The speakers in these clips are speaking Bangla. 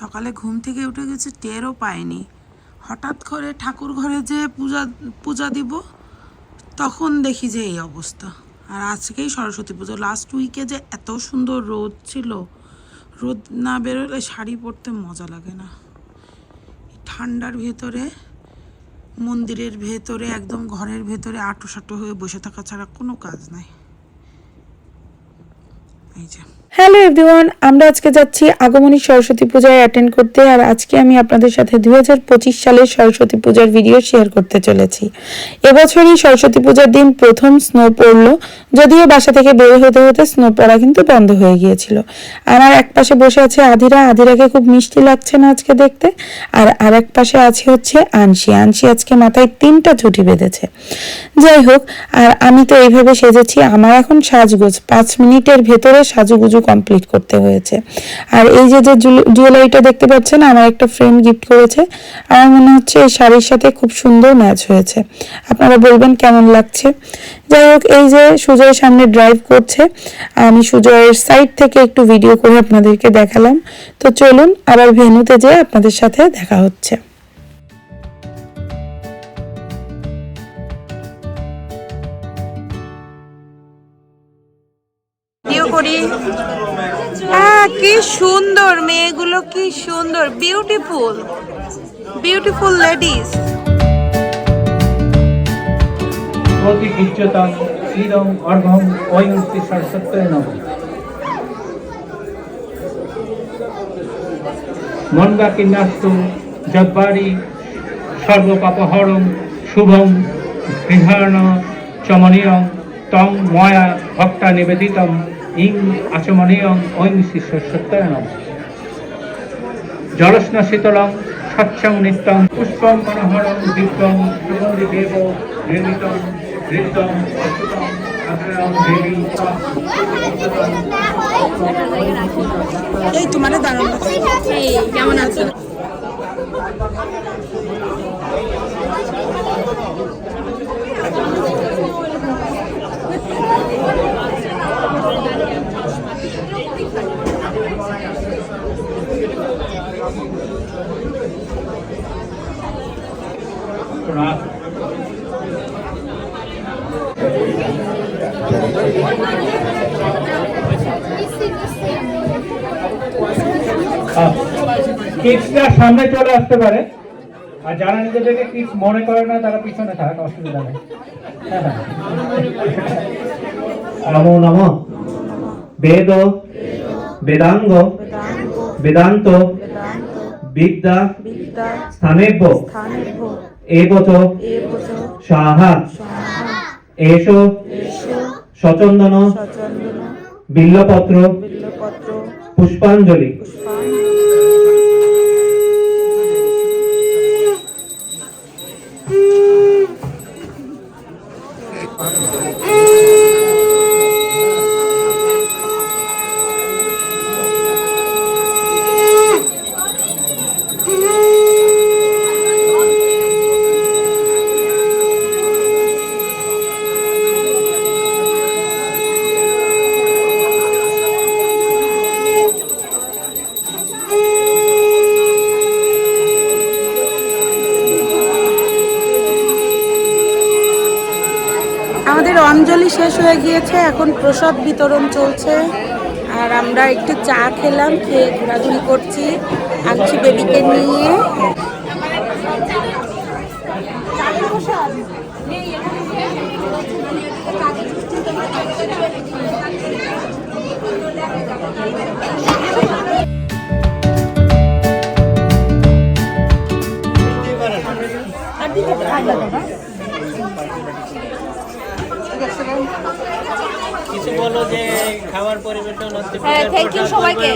সকালে ঘুম থেকে উঠে গেছে, টেরও পায়নি হঠাৎ করে ঠাকুর ঘরে যে পূজা পূজা দিব, তখন দেখি যে এই অবস্থা। আর আজকেই সরস্বতী পুজো। লাস্ট উইকে যে এত সুন্দর রোদ ছিল, রোদ না বেরোলে শাড়ি পরতে মজা লাগে না। ঠান্ডার ভেতরে, মন্দিরের ভেতরে, একদম ঘরের ভেতরে আটো সাটো হয়ে বসে থাকা ছাড়া কোনো কাজ নাই। এই যে। হ্যালো এভরিওয়ান, আমরা আজকে যাচ্ছি আগমনী সরস্বতী পূজায় অ্যাটেন্ড করতে আর আজকে আমি আপনাদের সাথে দুই হাজার পঁচিশ সালের সরস্বতী পূজার ভিডিও শেয়ার করতে চলেছি। এবছরই সরস্বতী পূজার দিন প্রথম স্নো পড়ল, যদিও বাসা থেকে বের হতে হতে স্নো পড়া কিন্তু বন্ধ হয়ে গিয়েছিল। আমার এক পাশে বসে আছে আদিরা আদিরাকে খুব মিষ্টি লাগছে না আজকে দেখতে। আর আর এক পাশে আছে হচ্ছে আনসি আনসি আজকে মাথায় তিনটা ছুটি বেঁধেছে। যাই হোক, আর আমি তো এইভাবে সেজেছি, আমার এখন সাজগোজ, পাঁচ মিনিটের ভেতরে সাজুগুজু কমপ্লিট করতে হয়েছে। আর এই যে যে জুয়েলারিটা দেখতে পাচ্ছেন, আমার একটা ফ্রেন্ড গিফট করেছে। আমার মনে হচ্ছে এই শাড়ির সাথে খুব সুন্দর ম্যাচ হয়েছে। আপনারা বলবেন কেমন লাগছে? যাই হোক, এই যে সুজয়ের সামনে ড্রাইভ করছে, আমি সুজয়ের সাইড থেকে একটু ভিডিও করে আপনাদেরকে দেখালাম। তো চলুন, আবার ভেনুতে যেয়ে আপনাদের সাথে দেখা হচ্ছে। করি। হ্যাঁ কি সুন্দর, মেয়েগুলো কি সুন্দর। বিউটিফুল বিউটিফুল লেডিস প্রতিকিচ্যতাং ইদং অর্ঘম অয়ন্তি সরস্বত্যয় নম। মন্দা কিন্নাস্তু জব্বারি সর্বপাপহরং শুভম গৃহাণ চমনীয়ং তং ময়া ভক্তা নিবেদিতম। ইং আচমনীয়ং ঐং শ্রী সরস্বত্যয় নম। জলস্ন শীতলং স্বচ্ছং নিত্যং পুষ্পং মনোহরং দিব্যং সুগন্ধি দেব নির্মিতং নৃত্যং অচ্যুতং এই তোমার দাঁড়ানো কেমন আছো? রাত কিডসরা সামনে চলে আসতে পারে। আর যারা নিজেদেরকে কিডস মনে করে না তারা পিছনে থাক অসুবিধা নেই। নমো নম। বেদ। বেদাঙ্গ। বেদান্ত। বিদ্যা। স্থানেভ্য। এবচ সাহা। এষ সচন্দন। বিল্লপত্র। পুষ্পাঞ্জলি। শেষ হয়ে গিয়েছে, এখন প্রসাদ বিতরণ চলছে। আর আমরা একটু চা খেলাম, খেয়ে ঘোরাঘুরি করছি। আনছি বেবিকে নিয়ে। কিছু বলো যে খাবার পরিবেশন হচ্ছে হ্যাঁ, থ্যাংক ইউ সবাইকে।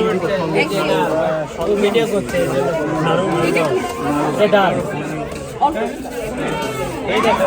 সব ভিডিও করছে ডাল এই দেখো।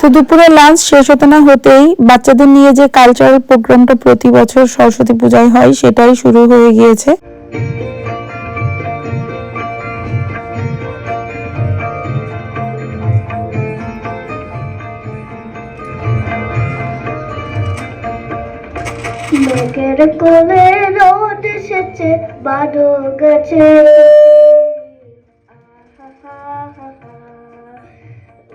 তো দুপুরে লাঞ্চ শেষ হতে না হতেই বাচ্চাদের নিয়ে যে কালচারাল প্রোগ্রামটা প্রতি বছর সরস্বতী পূজায় হয়, সেটাই শুরু হয়ে গিয়েছে। মেঘের কোলে রোদ এসেছে গেছে।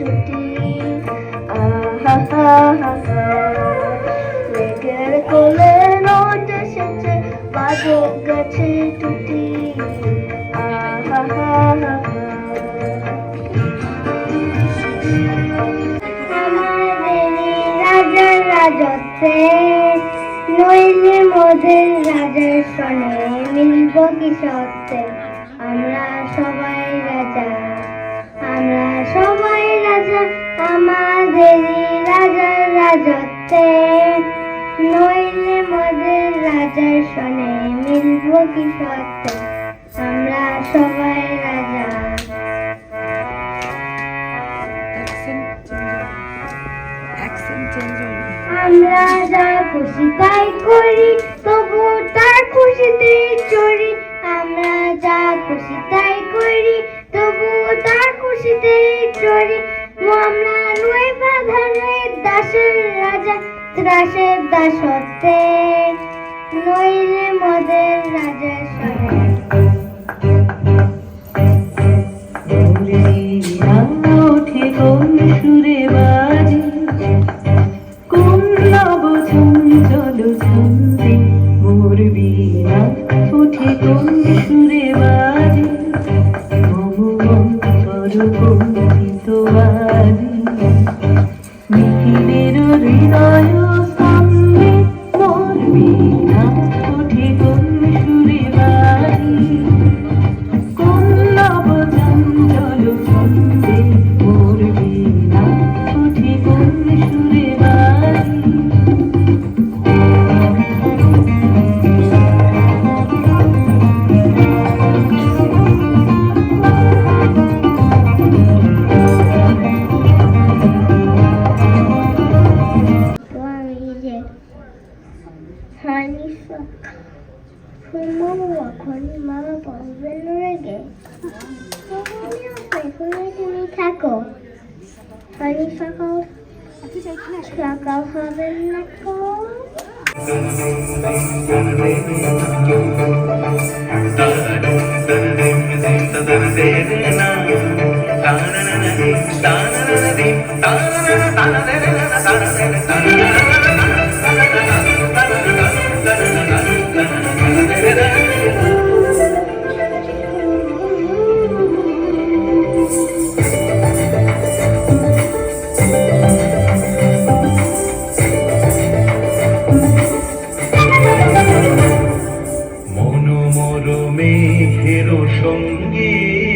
ছুটি রাজত্বে নইলে মোদের রাজার সনে মিলব কি সত্যে আমরা সবাই রাজা। আমরা সবাই রাজা আমাদের রাজার রাজত্বে। নইলে মোদের রাজার সনে মিলব কি সত্যে? আমরা সবাই রাজা। আমরা যা খুশি তাই করি তবু তার খুশিতে চড়ি। খুশিতে চড়ি আমরা নই বাধা দাসের রাজা, ত্রাসের দাসত্বে। নইলে মদের কোন নব ছন্দে মোর বীণা ওঠে কোন সুরে বাজে? tu puntito 고마워, 건이 마마 범죄 노래게. 소금이었어, 소금이 타고. 건이 사고, 사고 하면 나고. 따라라라라 따라라라라 따라라라라 따라라라라 সঙ্গে।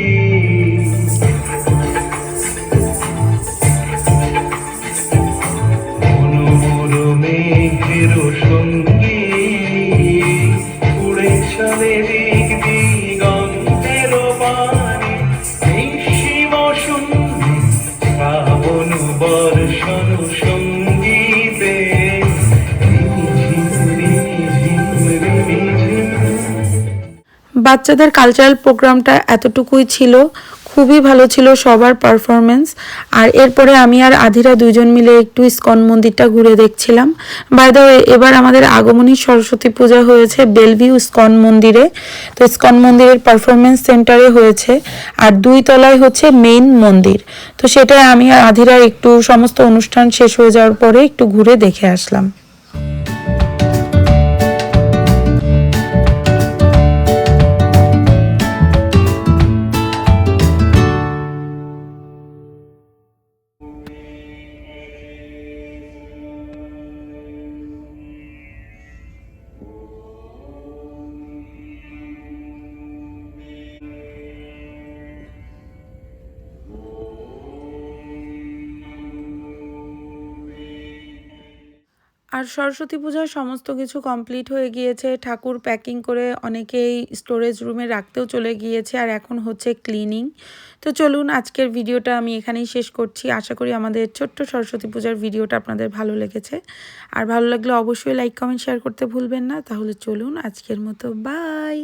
বাচ্চাদের কালচারাল প্রোগ্রামটা এতটুকুই ছিল, খুবই ভালো ছিল সবার পারফরমেন্স আর এরপরে আমি আর আধিরা দুজন মিলে একটু ইস্কন মন্দিরটা ঘুরে দেখছিলাম। বাই দ্য এবার আমাদের আগমনী সরস্বতী পূজা হয়েছে বেলভিউ ইস্কন মন্দিরে। তো ইস্কন মন্দিরের পারফরমেন্স সেন্টারে হয়েছে। আর দুই তলায় হচ্ছে মেইন মন্দির। তো সেটাই আমি আর আধিরা একটু সমস্ত অনুষ্ঠান শেষ হয়ে যাওয়ার পরে একটু ঘুরে দেখে আসলাম। আর সরস্বতী পূজার সমস্ত কিছু কমপ্লিট হয়ে গিয়েছে। ঠাকুর প্যাকিং করে অনেকেই স্টোরেজ রুমে রাখতেও চলে গিয়েছে আর এখন হচ্ছে ক্লিনিং তো চলুন আজকের ভিডিওটা আমি এখানেই শেষ করছি। আশা করি আমাদের ছোট্ট সরস্বতী পূজার ভিডিওটা আপনাদের ভালো লেগেছে। আর ভালো লাগলে অবশ্যই লাইক কমেন্ট শেয়ার করতে ভুলবেন না। তাহলে চলুন আজকের মতো বাই